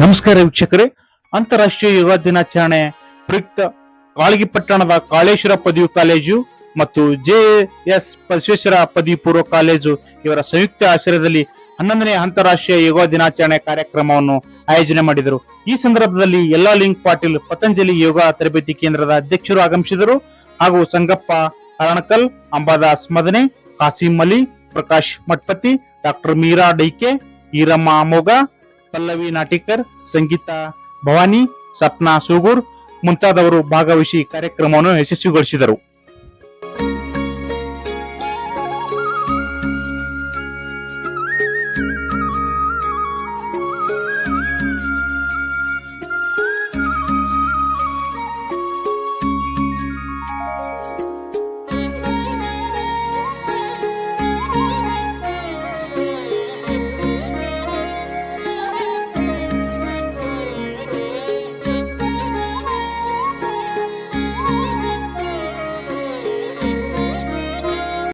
ನಮಸ್ಕಾರ ವೀಕ್ಷಕರೇ. ಅಂತಾರಾಷ್ಟ್ರೀಯ ಯೋಗ ದಿನಾಚರಣೆ ಪ್ರಯುಕ್ತ ಕಾಳಗಿ ಪಟ್ಟಣದ ಕಾಳೇಶ್ವರ ಪದವಿ ಕಾಲೇಜು ಮತ್ತು ಜೆ ಎಸ್ ಬಸವೇಶ್ವರ ಪದವಿ ಪೂರ್ವ ಕಾಲೇಜು ಇವರ ಸಂಯುಕ್ತ ಆಶ್ರಯದಲ್ಲಿ ಹನ್ನೊಂದನೇ ಅಂತಾರಾಷ್ಟ್ರೀಯ ಯೋಗ ದಿನಾಚರಣೆ ಕಾರ್ಯಕ್ರಮವನ್ನು ಆಯೋಜನೆ ಮಾಡಿದರು. ಈ ಸಂದರ್ಭದಲ್ಲಿ ಎಲ್ಲಾ ಲಿಂಗ್ ಪಾಟೀಲ್ ಪತಂಜಲಿ ಯೋಗ ತರಬೇತಿ ಕೇಂದ್ರದ ಅಧ್ಯಕ್ಷರು ಆಗಮಿಸಿದರು. ಹಾಗೂ ಸಂಗಪ್ಪ ಅರಣಕಲ್ ಅಂಬಾದಾಸ್ ಮದನೆ, ಕಾಸಿಂ ಅಲಿ, ಪ್ರಕಾಶ್ ಮಠಪತಿ ಡಾಕ್ಟರ್ ಮೀರಾ ಡೈಕೆ, ಈರಮ್ಮ ಪಲ್ಲವಿ ನಾಟಿಕರ್ ಸಂಗೀತಾ ಭವಾನಿ ಸಪ್ನಾ ಸೂಗೂರ್ ಮುಂತಾದವರು ಭಾಗವಹಿಸಿ ಕಾರ್ಯಕ್ರಮವನ್ನು ಯಶಸ್ವಿಗೊಳಿಸಿದರು.